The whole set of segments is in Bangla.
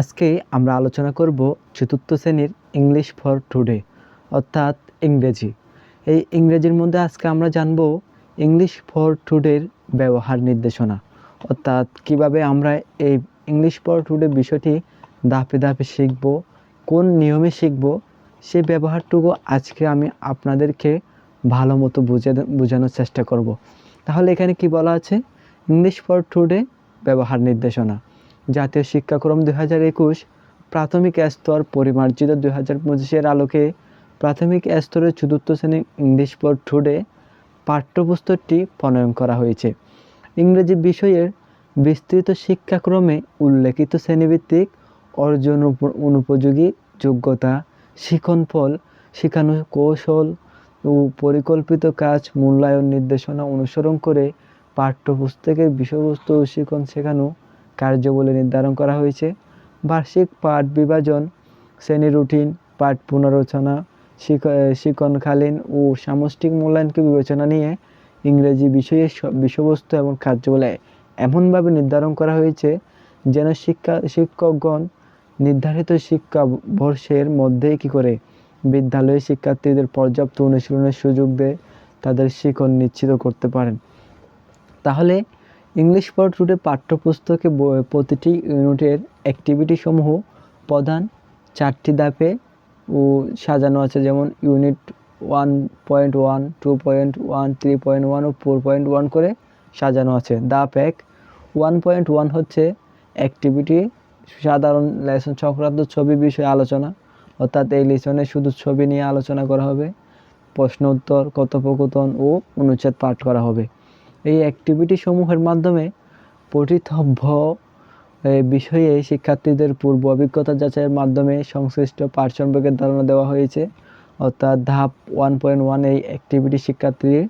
আজকে আমরা আলোচনা করব চতুর্থ শ্রেণির ইংলিশ ফর টুডে অর্থাৎ ইংরেজি। এই ইংরেজির মধ্যে আজকে আমরা জানব ইংলিশ ফর টুডের ব্যবহার নির্দেশনা, অর্থাৎ কীভাবে আমরা এই ইংলিশ ফর টুডে বিষয়টি ধাপে ধাপে শিখব, কোন নিয়মে শিখব, সে ব্যবহারটুকু আজকে আমি আপনাদেরকে ভালো মতো বুঝে বোঝানোর চেষ্টা করব। তাহলে এখানে কি বলা আছে? ইংলিশ ফর টুডে ব্যবহার নির্দেশনা। জাতীয় শিক্ষাক্রম দুই হাজার একুশ প্রাথমিক স্তর পরিমার্জিত দুই হাজার পঁচিশের আলোকে প্রাথমিক স্তরের চতুর্থ শ্রেণির ইংলিশ ফর টুডে পাঠ্যপুস্তকটি প্রণয়ন করা হয়েছে। ইংরেজি বিষয়ের বিস্তৃত শিক্ষাক্রমে উল্লেখিত শ্রেণীভিত্তিক অর্জন অনুপযোগী যোগ্যতা শিখনফল শিখানো কৌশল ও পরিকল্পিত কাজ, মূল্যায়ন নির্দেশনা অনুসরণ করে পাঠ্যপুস্তকের বিষয়বস্তু ও শিখন শেখানো কার্যাবলী নির্ধারণ করা হয়েছে। বার্ষিক পাঠ বিভাজন, শ্রেণি রুটিন, পাঠ পুনরচনা শিক্ষণকালীন ও সামষ্টিক মূল্যায়নকে বিবেচনা নিয়ে ইংরেজি বিষয়ের স- বিষয়বস্তু এবং কার্যাবলী এমনভাবে নির্ধারণ করা হয়েছে যেন শিক্ষা শিক্ষকগণ নির্ধারিত শিক্ষা বর্ষের মধ্যেই কী করে বিদ্যালয়ে শিক্ষার্থীদের পর্যাপ্ত অনুশীলনের সুযোগ দেয়, তাদের শিখন নিশ্চিত করতে পারেন। তাহলে ইংলিশ ফর টুডে পাঠ্যপুস্তকে প্রতিটি ইউনিটের অ্যাক্টিভিটি সমূহ প্রধান। চারটি ধাপে ও সাজানো আছে, যেমন unit one point one two point one three point one ও ফোর পয়েন্ট ওয়ান করে সাজানো আছে। ধাপ এক ওয়ান পয়েন্ট ওয়ান হচ্ছে অ্যাক্টিভিটি সাধারণ লেসন সংক্রান্ত ছবি বিষয়ে আলোচনা। অর্থাৎ এই লেসনে শুধু ছবি নিয়ে আলোচনা করা হবে, প্রশ্ন উত্তর, কথোপকথন ও অনুচ্ছেদ পাঠ করা হবে। এই অ্যাক্টিভিটি সমূহের মাধ্যমে পঠিতব্য বিষয়ে শিক্ষার্থীদের পূর্ব অভিজ্ঞতা যাচাইয়ের মাধ্যমে সংশ্লিষ্ট পাঠ সম্পর্কে ধারণা দেওয়া হয়েছে। অর্থাৎ ধাপ ওয়ান পয়েন্ট ওয়ান এই অ্যাক্টিভিটি শিক্ষার্থীর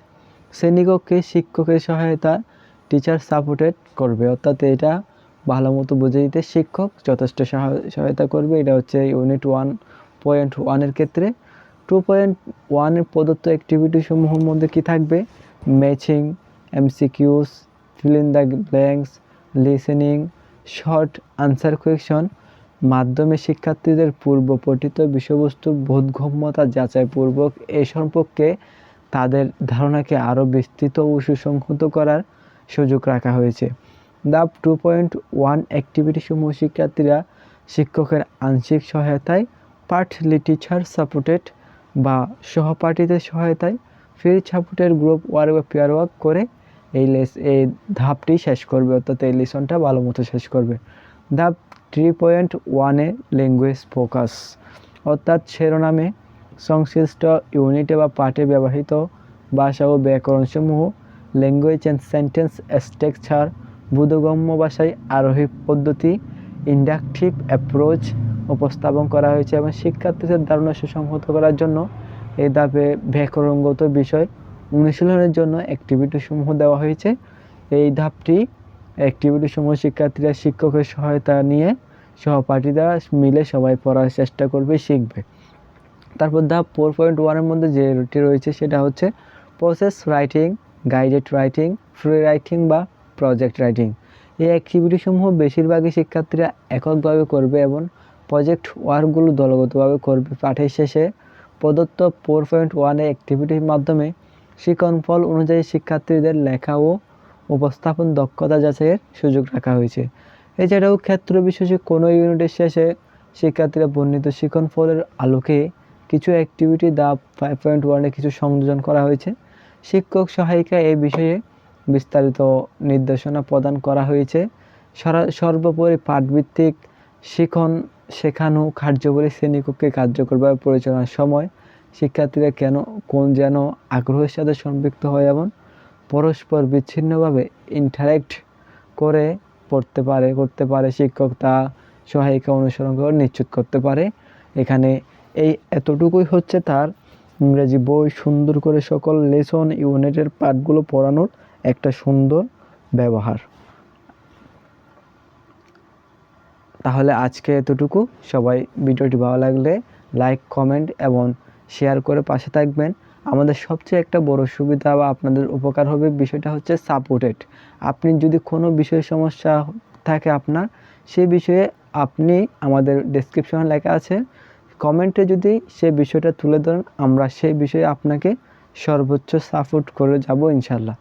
শ্রেণীকক্ষে শিক্ষকের সহায়তা টিচার সাপোর্টেড করবে। অর্থাৎ এটা ভালো মতো বুঝে দিতে শিক্ষক যথেষ্ট সহায়- সহায়তা করবে। এটা হচ্ছে ইউনিট ওয়ান পয়েন্ট ওয়ানের ক্ষেত্রে। টু পয়েন্ট ওয়ানের প্রদত্ত অ্যাক্টিভিটি সমূহের মধ্যে কী থাকবে? Matching MCQs fill in the blanks listening short answer question মাধ্যমে শিক্ষার্থীদের পূর্ব পঠিত বিষয়বস্তুর বোধগম্যতা যাচাইপূর্বক এ সম্পর্কে তাদের ধারণাকে আরও বিস্তৃত ও সুসংহত করার সুযোগ রাখা হয়েছে। The two point one activity সমূহ শিক্ষার্থীরা শিক্ষকের আংশিক সহায়তায় পার্টলি টিচার সাপোর্টেড বা সহপাঠীদের সহায়তায় ফির সাপোর্টের গ্রুপ ওয়ার্ক বা পেয়ার ওয়ার্ক করে এই লেস, এই ধাপটি শেষ করবে, অর্থাৎ এই লেসনটা ভালো মতো শেষ করবে। ধাপ থ্রি পয়েন্ট ওয়ানে ল্যাঙ্গুয়েজ ফোকাস অর্থাৎ শিরোনামে সংশ্লিষ্ট ইউনিটে বা পাঠে ব্যবহৃত ভাষা ও ব্যাকরণসমূহ ল্যাঙ্গুয়েজ অ্যান্ড সেন্টেন্স স্ট্রাকচার বোধগম্য ভাষায় আরোহী পদ্ধতি ইন্ডাকটিভ অ্যাপ্রোচ উপস্থাপন করা হয়েছে এবং শিক্ষার্থীদের ধারণা সুসংহত করার জন্য এই ধাপে ব্যাকরণগত বিষয় অনুশীলনের জন্য অ্যাক্টিভিটি সমূহ দেওয়া হয়েছে। এই ধাপটি অ্যাক্টিভিটি সমূহ শিক্ষার্থীরা, শিক্ষকের সহায়তা নিয়ে সহপাঠীরা মিলে সবাই পড়ার চেষ্টা করবে, শিখবে। তারপর ধাপ ফোর পয়েন্ট ওয়ানের মধ্যে যেটি রয়েছে সেটা হচ্ছে process writing guided writing free writing বা প্রজেক্ট রাইটিং এই অ্যাক্টিভিটিসমূহ বেশিরভাগই শিক্ষার্থীরা এককভাবে করবে এবং প্রজেক্ট ওয়ার্কগুলো দলগতভাবে করবে। পাঠের শেষে প্রদত্ত ফোর পয়েন্ট ওয়ানে অ্যাক্টিভিটির মাধ্যমে শিক্ষণ ফল অনুযায়ী শিক্ষার্থীদের লেখা ও উপস্থাপন দক্ষতা যাচাইয়ের সুযোগ রাখা হয়েছে। এছাড়াও ক্ষেত্র বিশেষে কোনো ইউনিটের শেষে শিক্ষার্থীরা বর্ণিত শিক্ষণ ফলের আলোকে কিছু অ্যাক্টিভিটি দা ফাইভ পয়েন্ট ওয়ানে কিছু সংযোজন করা হয়েছে। শিক্ষক সহায়িকা এই বিষয়ে বিস্তারিত নির্দেশনা প্রদান করা হয়েছে। সর্বোপরি পাঠভিত্তিক শিখন শেখানো কার্যকরী শ্রেণীকক্ষে কার্যকরভাবে পরিচালনার সময় শিক্ষার্থীরা কেন, কোন যেন আগ্রহের সাথে সম্পৃক্ত হয় এবং পরস্পর বিচ্ছিন্নভাবে ইন্টারেক্ট করে পড়তে পারে, করতে পারে, শিক্ষক তা, সহায়িকা অনুসরণ করে নিশ্চিত করতে পারে। এখানে এই এতটুকুই হচ্ছে তার ইংরেজি বই সুন্দর করে সকল লেসন, ইউনিটের পাঠগুলো পড়ানোর একটা সুন্দর ব্যবহার। তাহলে আজকে এতটুকু। সবাই ভিডিওটি ভালো লাগলে লাইক কমেন্ট এবং শেয়ার করে পাশে থাকবেন। আমাদের সবচেয়ে একটা বড় সুবিধা বা আপনাদের উপকার হবে বিষয়টা হচ্ছে সাপোর্টেড। আপনি যদি কোনো বিষয়ে সমস্যা থাকে আপনার সেই বিষয়ে আপনি আমাদের ডেসক্রিপশনে লেখা আছে। কমেন্টে যদি সে বিষয়টা তুলে ধরেন, আমরা সেই বিষয়ে আপনাকে সর্বোচ্চ সাপোর্ট করে যাব ইনশাল্লাহ